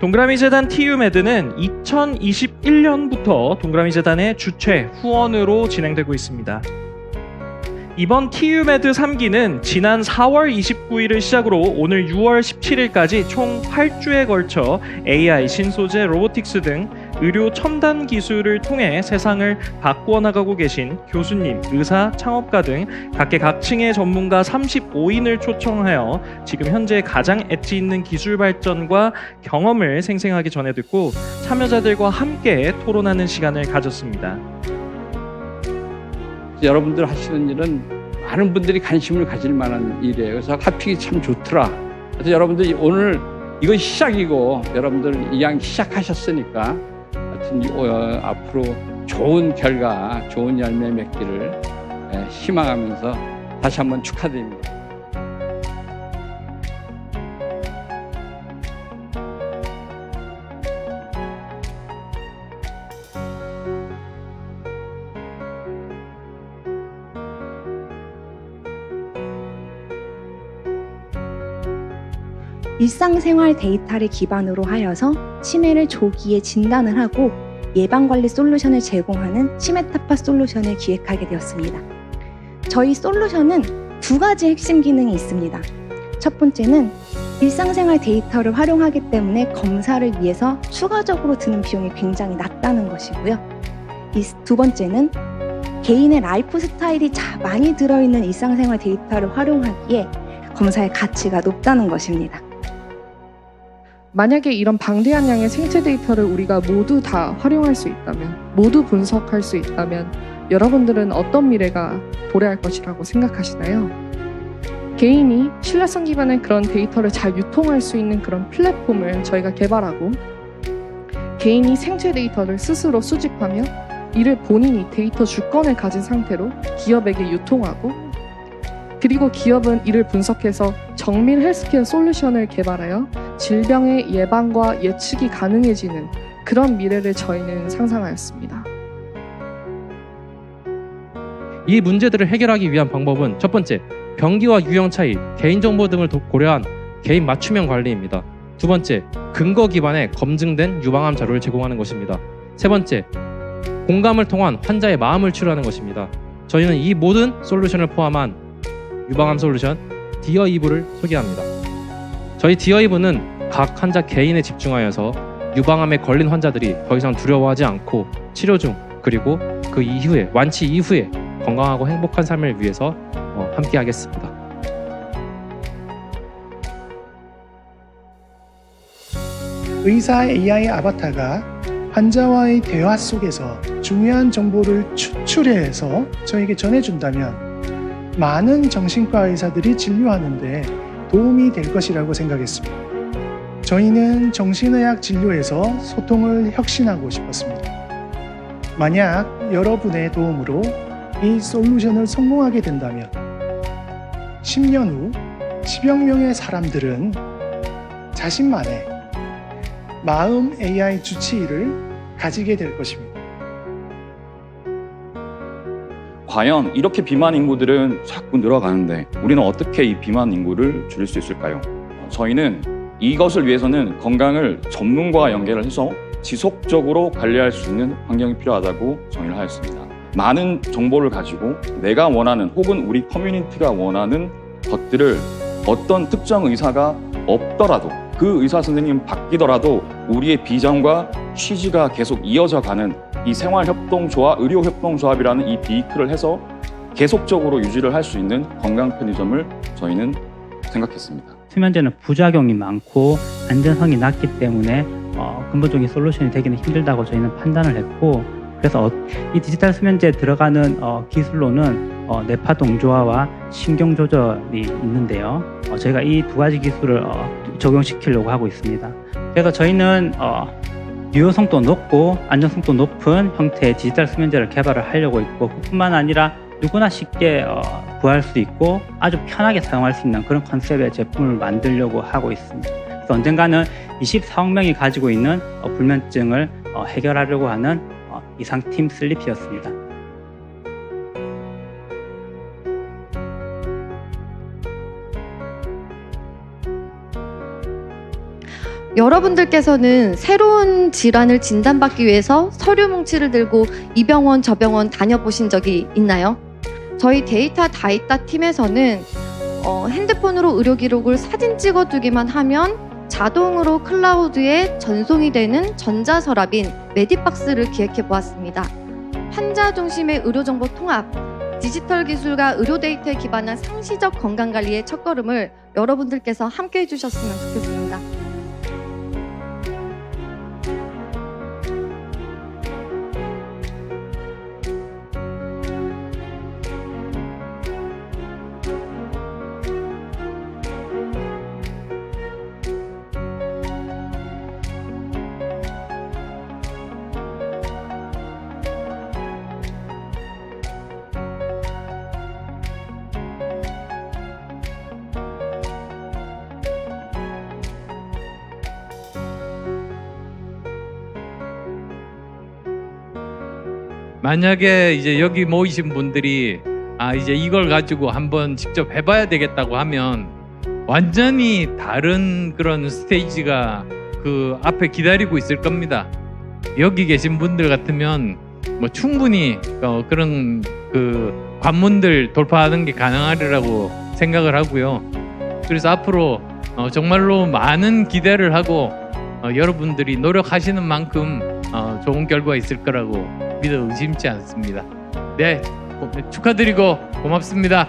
동그라미 재단 TU메드는 2021년부터 동그라미 재단의 주최 후원으로 진행되고 있습니다. 이번 TU메드 3기는 지난 4월 29일을 시작으로 오늘 6월 17일까지 총 8주에 걸쳐 AI, 신소재, 로보틱스 등 의료 첨단 기술을 통해 세상을 바꾸어 나가고 계신 교수님, 의사, 창업가 등 각계각층의 전문가 35인을 초청하여 지금 현재 가장 엣지 있는 기술 발전과 경험을 생생하게 전해 듣고 참여자들과 함께 토론하는 시간을 가졌습니다. 여러분들 하시는 일은 많은 분들이 관심을 가질 만한 일이에요. 그래서 핫픽이 참 좋더라. 그래서 여러분들 오늘 이건 시작이고 여러분들 이왕 시작하셨으니까 하여튼 이- 어, 앞으로 좋은 결과, 좋은 열매 맺기를 예, 희망하면서 다시 한번 축하드립니다. 일상생활 데이터를 기반으로 하여서 치매를 조기에 진단을 하고 예방관리 솔루션을 제공하는 치매타파 솔루션을 기획하게 되었습니다. 저희 솔루션은 두 가지 핵심 기능이 있습니다. 첫 번째는 일상생활 데이터를 활용하기 때문에 검사를 위해서 추가적으로 드는 비용이 굉장히 낮다는 것이고요. 이두 번째는 개인의 라이프 스타일이 자- 많이 들어있는 일상생활 데이터를 활용하기에 검사의 가치가 높다는 것입니다. 만약에 이런 방대한 양의 생체 데이터를 우리가 모두 다 활용할 수 있다면, 모두 분석할 수 있다면, 여러분들은 어떤 미래가 도래할 것이라고 생각하시나요? 개인이 신뢰성 기반의 그런 데이터를 잘 유통할 수 있는 그런 플랫폼을 저희가 개발하고, 개인이 생체 데이터를 스스로 수집하며, 이를 본인이 데이터 주권을 가진 상태로 기업에게 유통하고, 그리고 기업은 이를 분석해서 정밀 헬스케어 솔루션을 개발하여 질병의 예방과 예측이 가능해지는 그런 미래를 저희는 상상하였습니다. 이 문제들을 해결하기 위한 방법은 첫 번째, 병기와 유형 차이, 개인정보 등을 도- 고려한 개인 맞춤형 관리입니다. 두 번째, 근거 기반의 검증된 유방암 자료를 제공하는 것입니다. 세 번째, 공감을 통한 환자의 마음을 치료하는 것입니다. 저희는 이 모든 솔루션을 포함한 유방암 솔루션 디어 이브를 소개합니다. 저희 디어 이브는 각 환자 개인에 집중하여서 유방암에 걸린 환자들이 더 이상 두려워하지 않고 치료 중 그리고 그 이후에 완치 이후에 건강하고 행복한 삶을 위해서 어, 함께 하겠습니다. 의사 AI 아바타가 환자와의 대화 속에서 중요한 정보를 추출해서 저에게 전해준다면 많은 정신과 의사들이 진료하는데 도움이 될 것이라고 생각했습니다. 저희는 정신의학 진료에서 소통을 혁신하고 싶었습니다. 만약 여러분의 도움으로 이 솔루션을 성공하게 된다면 10년 후 10여 명의 사람들은 자신만의 마음 AI 주치의를 가지게 될 것입니다. 과연 이렇게 비만 인구들은 자꾸 늘어가는데 우리는 어떻게 이 비만 인구를 줄일 수 있을까요? 저희는 이것을 위해서는 건강을 전문가와 연계를 해서 지속적으로 관리할 수 있는 환경이 필요하다고 정의를 하였습니다. 많은 정보를 가지고 내가 원하는 혹은 우리 커뮤니티가 원하는 것들을 어떤 특정 의사가 없더라도 그 의사 선생님 바뀌더라도 우리의 비전과 취지가 계속 이어져 가는 이 생활협동조합, 의료협동조합이라는 이 비이크를 해서 계속적으로 유지를 할 수 있는 건강 편의점을 저희는 생각했습니다. 수면제는 부작용이 많고 안전성이 낮기 때문에 어, 근본적인 솔루션이 되기는 힘들다고 저희는 판단을 했고 그래서 어, 이 디지털 수면제에 들어가는 어, 기술로는 어, 뇌파 동조화와 신경 조절이 있는데요. 어, 저희가 이 두 가지 기술을 어, 적용시키려고 하고 있습니다. 그래서 저희는 어, 유효성도 높고 안전성도 높은 형태의 디지털 수면제를 개발을 하려고 있고 그뿐만 아니라 누구나 쉽게 어, 구할 수 있고 아주 편하게 사용할 수 있는 그런 컨셉의 제품을 만들려고 하고 있습니다. 그래서 언젠가는 24억 명이 가지고 있는 어, 불면증을 어, 해결하려고 하는 어, 이상팀 슬리피였습니다. 여러분들께서는 새로운 질환을 진단받기 위해서 서류 뭉치를 들고 이 병원 저 병원 다녀보신 적이 있나요? 저희 데이터 다이다 팀에서는 어, 핸드폰으로 의료 기록을 사진 찍어두기만 하면 자동으로 클라우드에 전송이 되는 전자서랍인 메디박스를 기획해 보았습니다. 환자 중심의 의료 정보 통합, 디지털 기술과 의료 데이터에 기반한 상시적 건강 관리의 첫걸음을 여러분들께서 함께 해주셨으면 좋겠습니다. 만약에 이제 여기 모이신 분들이 아 이제 이걸 가지고 한번 직접 해봐야 되겠다고 하면 완전히 다른 그런 스테이지가 그 앞에 기다리고 있을 겁니다. 여기 계신 분들 같으면 뭐 충분히 어 그런 그 관문들 돌파하는 게 가능하리라고 생각을 하고요. 그래서 앞으로 어 정말로 많은 기대를 하고 어 여러분들이 노력하시는 만큼 어 좋은 결과가 있을 거라고 믿어 의심치 않습니다. 네, 고- 축하드리고 고맙습니다.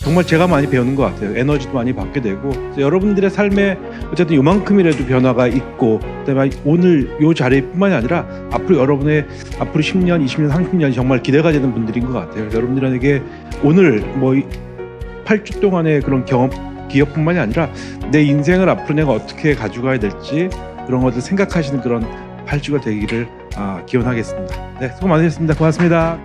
정말 제가 많이 배우는 것 같아요. 에너지도 많이 받게 되고 여러분들의 삶에 어쨌든 요만큼이라도 변화가 있고 그다음에 오늘 요 자리뿐만이 아니라 앞으로 여러분의 앞으로 10년, 20년, 30년이 정말 기대가 되는 분들인 것 같아요. 여러분들에게 오늘 뭐 8주 동안의 그런 경험 기업뿐만이 아니라 내 인생을 앞으로 내가 어떻게 가져가야 될지 그런 것들 생각하시는 그런 8주가 되기를 아, 기원하겠습니다. 네, 수고 많으셨습니다. 고맙습니다.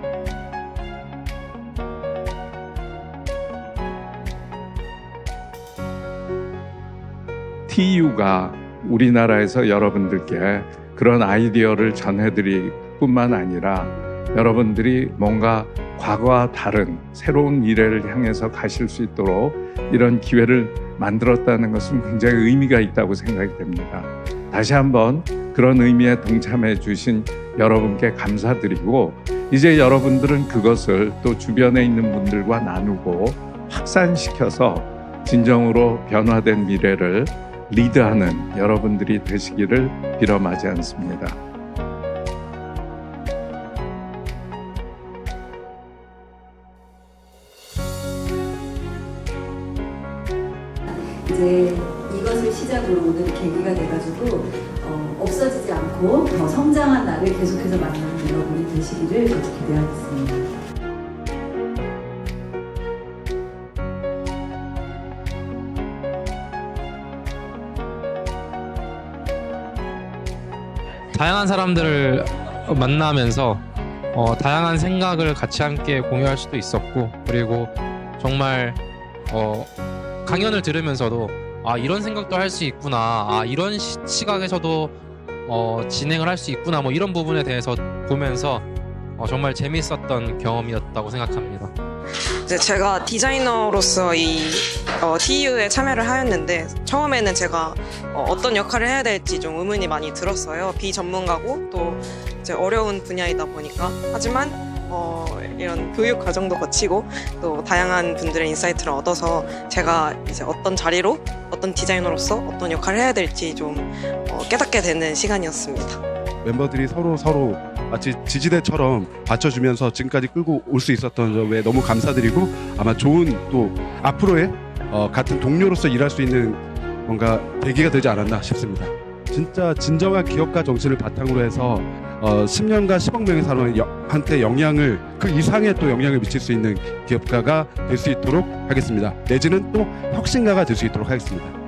TU가 우리나라에서 여러분들께 그런 아이디어를 전해드릴 뿐만 아니라 여러분들이 뭔가 과거와 다른 새로운 미래를 향해서 가실 수 있도록 이런 기회를 만들었다는 것은 굉장히 의미가 있다고 생각이 됩니다. 다시 한번 그런 의미에 동참해 주신 여러분께 감사드리고 이제 여러분들은 그것을 또 주변에 있는 분들과 나누고 확산시켜서 진정으로 변화된 미래를 리드하는 여러분들이 되시기를 빌어마지 않습니다. 이제 이것을 시작으로 오늘 계기가 돼가지고 않고 더 성장한 나를 계속해서 만나는 여러분이 되시기를 기대하겠습니다. 다양한 사람들을 만나면서 어, 다양한 생각을 같이 함께 공유할 수도 있었고 그리고 정말 어, 강연을 들으면서도 아 이런 생각도 할 수 있구나 아 이런 시, 시각에서도 어, 진행을 할 수 있구나 뭐 이런 부분에 대해서 보면서 어, 정말 재밌었던 경험이었다고 생각합니다. 이제 제가 디자이너로서 이 어, TU에 참여를 하였는데 처음에는 제가 어, 떤 역할을 해야 될지 좀 의문이 많이 들었어요. 비전문가고 또 이제 어려운 분야이다 보니까 하지만 어, 이런 교육 과정도 거치고 또 다양한 분들의 인사이트를 얻어서 제가 이제 어떤 자리로 어떤 디자이너로서 어떤 역할을 해야 될지 좀 어, 깨닫게 되는 시간이었습니다. 멤버들이 서로 서로 마치 지지대처럼 받쳐주면서 지금까지 끌고 올 수 있었던 점에 너무 감사드리고 아마 좋은 또 앞으로의 어, 같은 동료로서 일할 수 있는 뭔가 계기가 되지 않았나 싶습니다. 진짜 진정한 기업가 정신을 바탕으로 해서 어, 10년간 10억 명의 사람한테 영향을 그 이상의 또 영향을 미칠 수 있는 기업가가 될 수 있도록 하겠습니다. 내지는 또 혁신가가 될 수 있도록 하겠습니다.